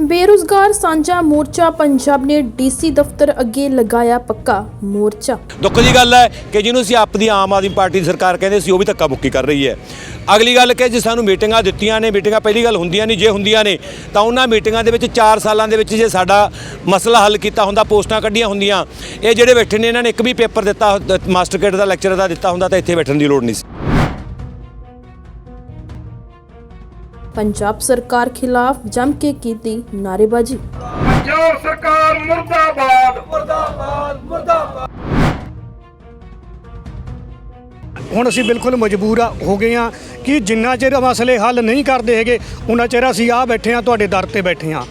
ਬੇਰੁਜ਼ਗਾਰ ਸਾਂਝਾ ਮੋਰਚਾ ਪੰਜਾਬ ਨੇ ਡੀਸੀ ਦਫ਼ਤਰ ਅੱਗੇ ਲਗਾਇਆ ਪੱਕਾ ਮੋਰਚਾ। ਦੁੱਖ ਦੀ ਗੱਲ ਹੈ ਕਿ ਜਿਹਨੂੰ ਅਸੀਂ ਆਪਦੀ ਆਮ ਆਦਮੀ ਪਾਰਟੀ ਦੀ ਸਰਕਾਰ ਕਹਿੰਦੇ ਸੀ, ਉਹ ਵੀ ਧੱਕਾ ਮੁੱਕੀ ਕਰ ਰਹੀ ਹੈ। ਅਗਲੀ ਗੱਲ ਕਿ ਜੇ ਸਾਨੂੰ ਮੀਟਿੰਗਾਂ ਦਿੱਤੀਆਂ ਨੇ, ਮੀਟਿੰਗਾਂ ਪਹਿਲੀ ਗੱਲ ਹੁੰਦੀਆਂ ਨਹੀਂ, ਜੇ ਹੁੰਦੀਆਂ ਨੇ, ਤਾਂ ਉਹਨਾਂ ਮੀਟਿੰਗਾਂ ਦੇ ਵਿੱਚ 4 ਸਾਲਾਂ ਦੇ ਵਿੱਚ ਜੇ ਸਾਡਾ ਮਸਲਾ ਹੱਲ ਕੀਤਾ ਹੁੰਦਾ, ਪੋਸਟਾਂ ਕੱਢੀਆਂ ਹੁੰਦੀਆਂ, ਇਹ ਜਿਹੜੇ ਬੈਠੇ ਨੇ, ਇਹਨਾਂ ਨੇ ਇੱਕ ਵੀ ਪੇਪਰ ਦਿੱਤਾ ਮਾਸਟਰ ਕੇਡ ਦਾ, ਲੈਕਚਰ ਦਾ ਦਿੱਤਾ ਹੁੰਦਾ, ਤਾਂ ਇੱਥੇ ਬੈਠਣ ਦੀ ਲੋੜ ਨਹੀਂ ਸੀ। ਪੰਜਾਬ ਸਰਕਾਰ ਖਿਲਾਫ ਜੰਮ ਕੇ ਕੀਤੀ ਨਾਅਰੇਬਾਜ਼ੀ। ਪੰਜਾਬ ਸਰਕਾਰ ਮੁਰਦਾਬਾਦ। ਮੁਰਦਾਬਾਦ ਮੁਰਦਾਬਾਦ। ਹੁਣ ਅਸੀਂ ਬਿਲਕੁਲ ਮਜਬੂਰ ਆ- ਹੋ ਗਏ ਆ ਕਿ ਜਿੰਨਾ ਚਿਰ ਮਸਲੇ ਹੱਲ ਨਹੀਂ ਕਰਦੇ ਹੈਗੇ ਉਹਨਾਂ ਚਿਰ ਅਸੀਂ ਆ ਬੈਠੇ ਆ ਤੁਹਾਡੇ ਦਰ ਤੇ ਬੈਠੇ ਆ।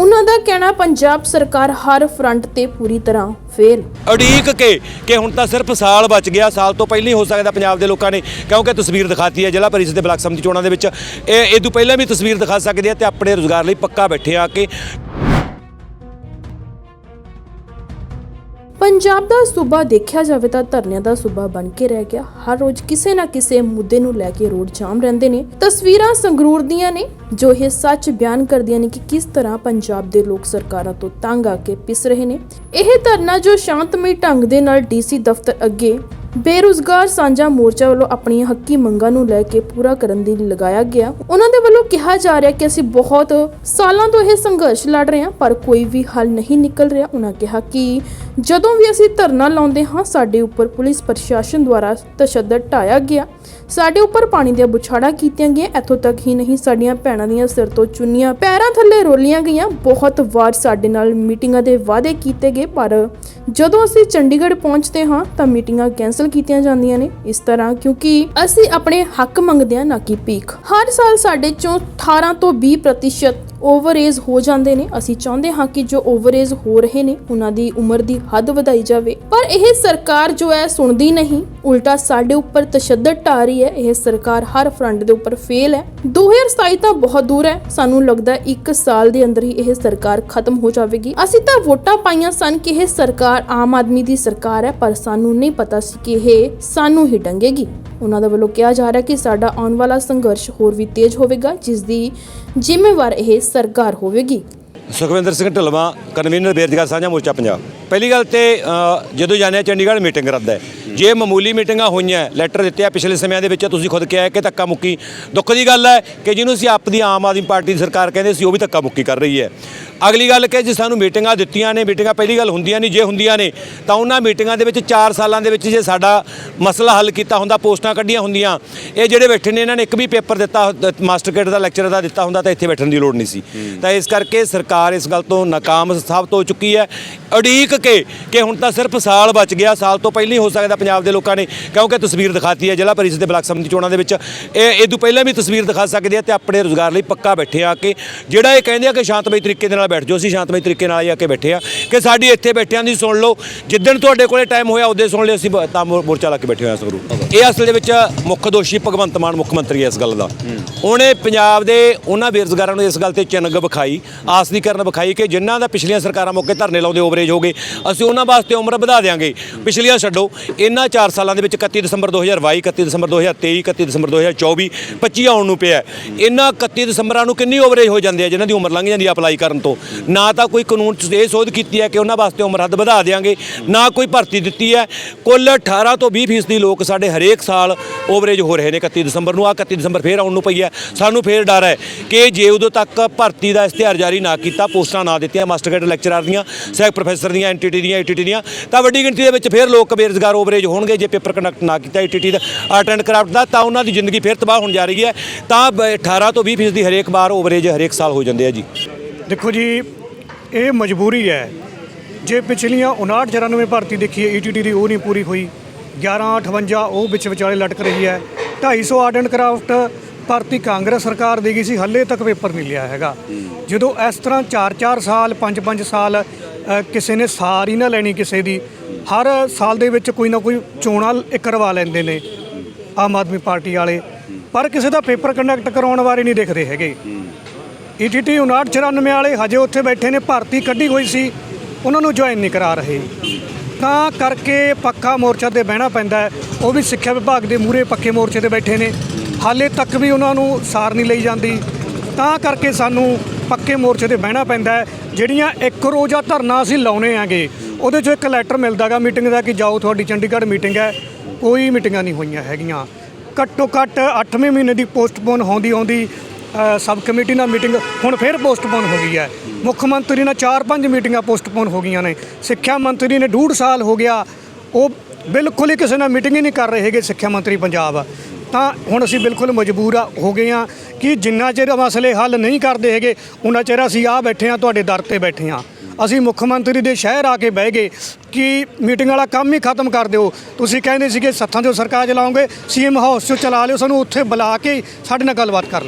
ਉਹਨਾਂ ਦਾ ਕਹਿਣਾ, ਪੰਜਾਬ ਸਰਕਾਰ ਹਰ ਫਰੰਟ ਤੇ ਪੂਰੀ ਤਰ੍ਹਾਂ ਫੇਲ ਉਡੀਕ ਕੇ ਕਿ ਹੁਣ ਤਾਂ ਸਿਰਫ ਸਾਲ ਬਚ ਗਿਆ, ਸਾਲ ਤੋਂ ਪਹਿਲਾਂ ਹੀ ਹੋ ਸਕਦਾ ਪੰਜਾਬ ਦੇ ਲੋਕਾਂ ਨੇ, ਕਿਉਂਕਿ ਤਸਵੀਰ ਦਿਖਾਤੀ ਹੈ ਜ਼ਿਲ੍ਹਾ ਪਰਿਸ਼ਦ ਦੇ ਬਲਾਕ ਸਮਿਤੀ ਚੋਣਾਂ ਦੇ ਵਿੱਚ। ਇਹ ਇਹ ਤੋਂ ਪਹਿਲਾਂ ਵੀ ਤਸਵੀਰ ਦਿਖਾ ਸਕਦੇ ਆ ਤੇ ਆਪਣੇ ਰੋਜ਼ਗਾਰ ਲਈ ਪੱਕਾ ਬੈਠੇ ਆ ਕੇ ਪੰਜਾਬ ਦਾ ਸੂਬਾ ਦੇਖਿਆ ਜਾਵੇ ਤਾਂ ਧਰਨਿਆਂ ਦਾ ਸੂਬਾ ਬਣ ਕੇ ਰਹਿ ਗਿਆ। ਹਰ ਰੋਜ਼ ਕਿਸੇ ਨਾ ਕਿਸੇ ਮੁੱਦੇ ਨੂੰ ਲੈ ਕੇ ਰੋਡ ਜਾਮ ਰਹਿੰਦੇ ਨੇ। ਤਸਵੀਰਾਂ ਸੰਗਰੂਰ ਦੀਆਂ ਨੇ, ਜੋ ਇਹ ਸੱਚ ਬਿਆਨ ਕਰਦੀਆਂ ਨੇ ਕਿ ਕਿਸ ਤਰ੍ਹਾਂ ਪੰਜਾਬ ਦੇ ਲੋਕ ਸਰਕਾਰਾਂ ਤੋਂ ਤੰਗ ਆ ਕੇ ਪਿਸ ਰਹੇ ਨੇ। ਇਹ ਧਰਨਾ ਜੋ ਸ਼ਾਂਤਮਈ ਢੰਗ ਦੇ ਨਾਲ ਡੀਸੀ ਦਫ਼ਤਰ ਅੱਗੇ ਬੇਰੁਜ਼ਗਾਰ ਸਾਂਝਾ ਮੋਰਚਾ ਵੱਲੋਂ ਆਪਣੀਆਂ ਹੱਕੀ ਮੰਗਾਂ ਨੂੰ ਲੈ ਕੇ ਪੂਰਾ ਕਰਨ ਦੀ ਲਗਾਇਆ ਗਿਆ। ਉਹਨਾਂ ਦੇ ਵੱਲੋਂ ਕਿਹਾ ਜਾ ਰਿਹਾ ਕਿ ਅਸੀਂ ਬਹੁਤ ਸਾਲਾਂ ਤੋਂ ਇਹ ਸੰਘਰਸ਼ ਲੜ ਰਹੇ ਹਾਂ, ਪਰ ਕੋਈ ਵੀ ਹੱਲ ਨਹੀਂ ਨਿਕਲ ਰਿਹਾ। ਉਹਨਾਂ ਕਿਹਾ ਕਿ ਜਦੋਂ ਵੀ ਅਸੀਂ ਧਰਨਾ ਲਾਉਂਦੇ ਹਾਂ, ਸਾਡੇ ਉੱਪਰ ਪੁਲਿਸ ਪ੍ਰਸ਼ਾਸਨ ਦੁਆਰਾ ਤਸ਼ੱਦਦ ਢਾਇਆ ਗਿਆ। ਸਾਡੇ ਉੱਪਰ ਪਾਣੀ ਦੀਆਂ ਬੁਛਾੜਾਂ ਕੀਤੀਆਂ ਗਈਆਂ। ਇੱਥੋਂ ਤੱਕ ਹੀ ਨਹੀਂ, ਸਾਡੀਆਂ ਭੈਣਾਂ ਦੀਆਂ ਸਿਰ ਤੋਂ ਚੁੰਨੀਆਂ, ਪੈਰਾਂ ਥੱਲੇ ਰੋਲੀਆਂ ਗਈਆਂ। ਬਹੁਤ ਵਾਰ ਸਾਡੇ ਨਾਲ ਮੀਟਿੰਗਾਂ ਦੇ ਵਾਅਦੇ ਕੀਤੇ ਗਏ, ਪਰ ਜਦੋਂ ਅਸੀਂ ਚੰਡੀਗੜ੍ਹ ਪਹੁੰਚਦੇ ਹਾਂ, ਤਾਂ ਮੀਟਿੰਗਾਂ ਕੈਨਸਲ ਕੀਤੀਆਂ ਜਾਂਦੀਆਂ ਨੇ। ਇਸ ਤਰ੍ਹਾਂ ਕਿਉਂਕਿ ਅਸੀਂ ਆਪਣੇ ਹੱਕ ਮੰਗਦੇ ਹਾਂ, ਨਾ ਕਿ ਭੀਖ। ਹਰ ਸਾਲ ਸਾਡੇ ਚੋਂ 18 ਤੋਂ 20% ਪ੍ਰਤੀਸ਼ਤ ਓਵਰਏਜ ਹੋ ਜਾਂਦੇ ਨੇ। ਅਸੀਂ ਚਾਹੁੰਦੇ ਹਾਂ ਕਿ ਜੋ ਓਵਰਏਜ ਹੋ ਰਹੇ ਨੇ, ਉਹਨਾਂ ਦੀ ਉਮਰ ਦੀ ਹੱਦ ਵਧਾਈ ਜਾਵੇ। ਪਰ ਇਹ ਸਰਕਾਰ ਜੋ ਹੈ, ਸੁਣਦੀ ਨਹੀਂ। ਉਲਟਾ ਸਾਡੇ ਉੱਪਰ ਤਸ਼ੱਦਦ ਢਾ ਰਹੀ ਹੈ। ਇਹ ਸਰਕਾਰ ਹਰ ਫਰੰਟ ਦੇ ਉੱਪਰ ਫੇਲ ਹੈ। 2027 ਤਾਂ ਬਹੁਤ ਦੂਰ ਹੈ। ਸਾਨੂੰ ਲੱਗਦਾ ਹੈ ਇੱਕ ਸਾਲ ਦੇ ਅੰਦਰ ਹੀ ਇਹ ਸਰਕਾਰ ਖਤਮ ਹੋ ਜਾਵੇਗੀ। ਅਸੀਂ ਤਾਂ ਵੋਟਾਂ ਪਾਈਆਂ ਸਨ ਕਿ ਇਹ ਸਰਕਾਰ ਆਮ ਆਦਮੀ ਦੀ ਸਰਕਾਰ ਹੈ, ਪਰ ਸਾਨੂੰ ਨਹੀਂ ਪਤਾ ਸੀ ਕਿ ਇਹ ਸਾਨੂੰ ਹੀ ਡੰਗੇਗੀ। ਉਹਨਾਂ ਦਾ ਵੱਲੋਂ ਕਿਹਾ ਜਾ ਰਿਹਾ ਕਿ ਸਾਡਾ ਆਉਣ ਵਾਲਾ ਸੰਘਰਸ਼ ਹੋਰ ਵੀ ਤੇਜ਼ ਹੋਵੇਗਾ, ਜਿਸ ਦੀ ਜ਼ਿੰਮੇਵਾਰ ਇਹ ਸਰਕਾਰ ਹੋਵੇਗੀ। ਸੁਖਵਿੰਦਰ ਸਿੰਘ ਢਲਵਾ, ਕਨਵੀਨਰ ਬੇਰੁਜ਼ਗਾਰ ਸਾਂਝਾ ਮੋਰਚਾ ਪੰਜਾਬ। ਪਹਿਲੀ ਗੱਲ ਤੇ ਜਦੋਂ ਜਾਂਦੇ ਹਾਂ ਚੰਡੀਗੜ੍ਹ ਮੀਟਿੰਗ ਰੱਦ ਹੈ। ਜੇ ਮਾਮੂਲੀ ਮੀਟਿੰਗਾਂ ਹੋਈਆਂ ਲੈਟਰ ਦਿੱਤੇ ਆ, ਪਿਛਲੇ ਸਮਿਆਂ ਦੇ ਵਿੱਚ ਤੁਸੀਂ ਖੁਦ ਕਿਹਾ ਕਿ ਧੱਕਾ ਮੁੱਕੀ। ਦੁੱਖ ਦੀ ਗੱਲ ਹੈ ਕਿ ਜਿਹਨੂੰ ਅਸੀਂ ਆਪ ਦੀ ਆਮ ਆਦਮੀ ਪਾਰਟੀ ਦੀ ਸਰਕਾਰ ਕਹਿੰਦੇ ਸੀ, ਉਹ ਵੀ ਧੱਕਾ ਮੁੱਕੀ ਕਰ ਰਹੀ ਹੈ। ਅਗਲੀ ਗੱਲ ਕਿ ਜੇ ਸਾਨੂੰ ਮੀਟਿੰਗਾਂ ਦਿੱਤੀਆਂ ਨੇ, ਮੀਟਿੰਗਾਂ ਪਹਿਲੀ ਗੱਲ ਹੁੰਦੀਆਂ ਨਹੀਂ, ਜੇ ਹੁੰਦੀਆਂ ਨੇ, ਤਾਂ ਉਹਨਾਂ ਮੀਟਿੰਗਾਂ ਦੇ ਵਿੱਚ 4 ਸਾਲਾਂ ਦੇ ਵਿੱਚ ਜੇ ਸਾਡਾ ਮਸਲਾ ਹੱਲ ਕੀਤਾ ਹੁੰਦਾ, ਪੋਸਟਾਂ ਕੱਢੀਆਂ ਹੁੰਦੀਆਂ। ਇਹ ਜਿਹੜੇ ਬੈਠੇ ਨੇ, ਇਹਨਾਂ ਨੇ ਇੱਕ ਵੀ ਪੇਪਰ ਦਿੱਤਾ ਮਾਸਟਰ ਕੇਡ ਦਾ, ਲੈਕਚਰ ਦਾ ਦਿੱਤਾ ਹੁੰਦਾ, ਤਾਂ ਇੱਥੇ ਬੈਠਣ ਦੀ ਲੋੜ ਨਹੀਂ ਸੀ। ਤਾਂ ਇਸ ਕਰਕੇ ਸਰਕਾਰ ਇਸ ਗੱਲ ਤੋਂ ਨਾਕਾਮ ਸਾਬਤ ਹੋ ਚੁੱਕੀ ਹੈ। ਉਡੀਕ ਕੇ ਕਿ ਹੁਣ ਤਾਂ ਸਿਰਫ ਸਾਲ ਬਚ ਗਿਆ ਸਾਲ ਤੋਂ ਪਹਿਲਾਂ ਹੀ ਹੋ ਸਕਦਾ ਪੰਜਾਬ ਦੇ ਲੋਕਾਂ ਨੇ ਕਿਉਂਕਿ ਤਸਵੀਰ ਦਿਖਾਤੀ ਹੈ ਜ਼ਿਲ੍ਹਾ ਪਰਿਸ਼ਦ ਦੇ ਬਲਾਕ ਸਮਿਤੀ ਚੋਣਾਂ ਦੇ ਵਿੱਚ। ਇਹ ਤੋਂ ਪਹਿਲਾਂ ਵੀ ਤਸਵੀਰ ਦਿਖਾ ਸਕਦੇ ਆ ਤੇ ਆਪਣੇ ਰੋਜ਼ਗਾਰ ਲਈ ਪੱਕਾ ਬੈਠੇ ਆ ਕਿ ਜਿਹੜਾ ਇਹ ਕਹਿੰਦੇ ਆ ਕਿ ਸ਼ਾਂਤਮਈ ਤਰੀਕੇ ਦੇ ਨਾਲ ਬੈਠ ਜਾਓ ਅਸੀਂ ਸ਼ਾਂਤਮਈ ਤਰੀਕੇ ਨਾਲ ਆ ਕੇ ਬੈਠੇ ਆ। ਕਿ ਸਾਡੀ ਇੱਥੇ ਬੈਠਿਆਂ ਦੀ ਸੁਣ ਲਓ ਜਿੱਦਣ ਤੁਹਾਡੇ ਕੋਲੇ ਟਾਈਮ ਹੋਇਆ ਉਦੋਂ ਸੁਣ ਲਿਓ ਅਸੀਂ ਤਾਂ ਮੋਰ- ਮੋਰਚਾ ਲਾ ਕੇ ਬੈਠੇ ਹੋਏ ਆ ਸਗਰੂ ਇਹ ਅਸਲ ਦੇ ਵਿੱਚ ਮੁੱਖ ਦੋਸ਼ੀ ਭਗਵੰਤ ਮਾਨ ਮੁੱਖ ਮੰਤਰੀ ਹੈ ਇਸ ਗੱਲ ਦਾ। ਉਹਨੇ ਪੰਜਾਬ ਦੇ ਉਹਨਾਂ ਬੇਰੁਜ਼ਗਾਰਾਂ ਨੂੰ ਇਸ ਗੱਲ ਤੇ ਚਿੰਨ੍ਹ ਵਿਖਾਈ। ਆਸ ਦੀ ਕਰਨ ਵਿਖਾਈ ਕਿ ਜਿਨ੍ਹਾਂ ਦਾ ਪਿਛਲੀਆਂ ਸਰਕਾਰਾਂ ਮੌਕੇ ਧਰਨੇ ਲਾਉਂਦੇ ਓਵਰੇਜ ਹੋ ਗਏ, ਅਸੀਂ ਉਹਨਾਂ ਵਾਸਤੇ ਉਮਰ ਵਧਾ ਦਿਆਂਗੇ। ਪਿਛਲੀਆਂ ਛੱਡੋ, ਇਹਨਾਂ 4 ਸਾਲਾਂ ਦੇ ਵਿੱਚ 31 ਦਸੰਬਰ 2022 31 ਦਸੰਬਰ 2023 31 ਦਸੰਬਰ 2024 25 ਆਉਣ ਨੂੰ ਪਿਆ। ਇਹਨਾਂ 31 ਦਸੰਬਰਾਂ ਨੂੰ ਕਿੰਨੀ ਓਵਰੇਜ ਹੋ ਜਾਂਦੀ ਹੈ, ਜਿਨ੍ਹਾਂ ਦੀ ਉਮਰ ਲੰਘ ਜਾਂਦੀ ਹੈ ਅਪਲਾਈ ਕਰਨ ਤੋਂ? ਨਾ ਤਾਂ ਕੋਈ ਕਾਨੂੰਨ ਇਹ ਸੋਧ ਕੀਤੀ ਹੈ ਕਿ ਉਹਨਾਂ ਵਾਸਤੇ ਉਮਰ ਹੱਦ ਵਧਾ ਦਿਆਂਗੇ, ਨਾ ਕੋਈ ਭਰਤੀ ਦਿੱਤੀ ਹੈ। ਕੁੱਲ 18 ਤੋਂ 20 ਫੀਸਦੀ ਲੋਕ ਸਾਡੇ ਹਰੇਕ ਸਾਲ ਓਵਰੇਜ ਹੋ ਰਹੇ ਨੇ 31 ਦਸੰਬਰ ਨੂੰ। ਆ 31 ਦਸੰਬਰ ਫੇਰ ਆਉਣ ਨੂੰ ਪਈ ਹੈ। ਸਾਨੂੰ ਫੇਰ ਡਰ ਹੈ ਕਿ ਜੇ ਉਦੋਂ ਤੱਕ ਭਰਤੀ ਦਾ ਇਸ਼ਤਿਹਾਰ ਜਾਰੀ ਨਾ ਕੀਤਾ ਪੋਸਟਾਂ ਨਾ ਦਿੱਤੀਆਂ ਮਾਸਟਰ ਗ੍ਰੇਡ ਲੈਕਚਰਰ ਦੀਆਂ ਸਹਿਕ ਪ੍ਰੋਫੈਸਰ ਦੀਆਂ ਐਨਟੀਟੀ ਦੀਆਂ ਈਟੀਟੀ ਦੀਆਂ। ਤਾਂ ਵੱਡੀ ਗਿਣਤੀ ਦੇ ਵਿੱਚ ਫਿਰ ਲੋਕ ਬੇਰੁਜ਼ਗਾਰ ਓਵਰੇਜ ਹੋਣਗੇ, ਜੇ ਪੇਪਰ ਕੰਡਕਟ ਨਾ ਕੀਤਾ ਈਟੀਟੀ ਦਾ ਆਰਟ ਐਂਡ ਕਰਾਫਟ ਦਾ, ਤਾਂ ਉਹਨਾਂ ਦੀ ਜ਼ਿੰਦਗੀ ਫਿਰ ਤਬਾਹ ਹੋਣ ਜਾ ਰਹੀ ਹੈ। ਤਾਂ ਬ- 18 ਤੋਂ 20 ਫੀਸਦੀ ਹਰੇਕ ਵਾਰ ਓਵਰੇਜ ਹਰੇਕ ਸਾਲ ਹੋ ਜਾਂਦੇ ਆ ਜੀ। ਦੇਖੋ ਜੀ, ਇਹ ਮਜਬੂਰੀ ਹੈ। ਜੇ ਪਿਛਲੀਆਂ 59 94 ਭਰਤੀ ਦੇਖੀਏ ਈਟੀਟੀ ਦੀ ਉਹ ਨਹੀਂ ਪੂਰੀ ਹੋਈ। 11 58 ਉਹ ਵਿੱਚ ਵਿਚਾਲੇ ਲਟਕ ਰਹੀ ਹੈ। 250 ਆਰਟ ਐਂਡ ਕਰਾਫਟ ਭਰਤੀ ਕਾਂਗਰਸ ਸਰਕਾਰ ਦੇ ਗਈ ਸੀ? ਹੱਲੇ ਤੱਕ ਪੇਪਰ ਨਹੀਂ ਲਿਆ ਹੈਗਾ। ਜਦੋਂ ਇਸ ਤਰ੍ਹਾਂ 4-4 ਸਾਲ 5-5 ਸਾਲ ਕਿਸੇ ਨੇ ਸਾਰ ਹੀ ਨਾ ਲੈਣੀ ਕਿਸੇ ਦੀ, ਹਰ ਸਾਲ ਦੇ ਵਿੱਚ ਕੋਈ ਨਾ ਕੋਈ ਚੋਣਾਂ ਕਰਵਾ ਲੈਂਦੇ ਨੇ ਆਮ ਆਦਮੀ ਪਾਰਟੀ ਵਾਲੇ। ਪਰ ਕਿਸੇ ਦਾ ਪੇਪਰ ਕੰਡਕਟ ਕਰਾਉਣ ਬਾਰੇ ਨਹੀਂ ਦੇਖਦੇ ਹੈਗੇ। ਈਟੀਟੀ 5994 ਵਾਲੇ ਹਜੇ ਉੱਥੇ ਬੈਠੇ ਨੇ, ਭਰਤੀ ਕੱਢੀ ਹੋਈ ਸੀ, ਉਹਨਾਂ ਨੂੰ ਜੁਆਇਨ ਨਹੀਂ ਕਰਾ ਰਹੇ। ਤਾਂ ਕਰਕੇ ਪੱਕਾ ਮੋਰਚਾ ਤੇ ਬਹਿਣਾ ਪੈਂਦਾ ਉਹ ਵੀ ਸਿੱਖਿਆ ਵਿਭਾਗ ਦੇ ਮੂਰੇ ਪੱਕੇ ਮੋਰਚੇ ਤੇ ਬੈਠੇ ਨੇ। ਹਾਲੇ ਤੱਕ ਵੀ ਉਹਨਾਂ ਨੂੰ ਸਾਰ ਨਹੀਂ ਲਈ ਜਾਂਦੀ। ਤਾਂ ਕਰਕੇ ਸਾਨੂੰ ਪੱਕੇ ਮੋਰਚੇ ਤੇ ਬਹਿਣਾ ਪੈਂਦਾ ਹੈ। ਜਿਹੜੀਆਂ ਇੱਕ ਰੋਜ਼ਾ ਧਰਨਾ ਅਸੀਂ ਲਾਉਨੇ ਆਂਗੇ ਉਹਦੇ 'ਚੋਂ ਇੱਕ ਲੈਟਰ ਮਿਲਦਾਗਾ ਮੀਟਿੰਗ ਦਾ ਕਿ ਜਾਓ ਤੁਹਾਡੀ ਚੰਡੀਗੜ੍ਹ ਮੀਟਿੰਗ ਹੈ, ਕੋਈ ਮੀਟਿੰਗਾਂ ਨਹੀਂ ਹੋਈਆਂ ਹੈਗੀਆਂ। ਘੱਟੋ ਘੱਟ 8ਵੇਂ ਮਹੀਨੇ ਦੀ ਪੋਸਟਪੋਨ ਹੁੰਦੀ ਹੁੰਦੀ ਸਬ ਕਮੇਟੀ ਨਾਲ ਮੀਟਿੰਗ ਹੁਣ ਫਿਰ ਪੋਸਟਪੋਨ ਹੋ ਗਈ ਹੈ। ਮੁੱਖ ਮੰਤਰੀ ਨਾਲ 4-5 ਮੀਟਿੰਗਾਂ ਪੋਸਟਪੋਨ ਹੋ ਗਈਆਂ ਨੇ। ਸਿੱਖਿਆ ਮੰਤਰੀ ਨੇ ਡੂਢ ਸਾਲ ਹੋ ਗਿਆ। ਉਹ ਬਿਲਕੁਲ ਹੀ ਕਿਸੇ ਨਾਲ ਮੀਟਿੰਗ ਹੀ ਨਹੀਂ ਕਰ ਰਹੇ ਹੈਗੇ ਸਿੱਖਿਆ ਮੰਤਰੀ ਪੰਜਾਬ। ਤਾਂ ਹੁਣ ਅਸੀਂ ਬਿਲਕੁਲ ਮਜਬੂਰ ਆ, ਹੋ ਗਏ ਆ ਕਿ ਜਿੰਨਾ ਚਿਰ ਮਸਲੇ ਹੱਲ ਨਹੀਂ ਕਰਦੇ ਹੈਗੇ ਉਹਨਾਂ ਚਿਰ ਅਸੀਂ ਆ ਬੈਠੇ ਆ ਤੁਹਾਡੇ ਦਰ ਤੇ ਬੈਠੇ ਆ ਅਸੀਂ ਮੁੱਖ ਮੰਤਰੀ ਦੇ ਸ਼ਹਿਰ ਆ ਕੇ ਬਹਿ ਗਏ ਕਿ ਮੀਟਿੰਗ ਵਾਲਾ ਕੰਮ ਹੀ ਖਤਮ ਕਰ ਦਿਓ। ਤੁਸੀਂ ਕਹਿੰਦੇ ਸੀਗੇ ਸੱਥਾਂ 'ਚੋਂ ਸਰਕਾਰ ਚਲਾਓਗੇ, ਸੀਐਮ ਹਾਊਸ 'ਚੋਂ ਚਲਾ ਲਿਓ, ਸਾਨੂੰ ਉੱਥੇ ਬੁਲਾ ਕੇ ਸਾਡੇ ਨਾਲ ਗੱਲਬਾਤ ਕਰ ਲਿਓ।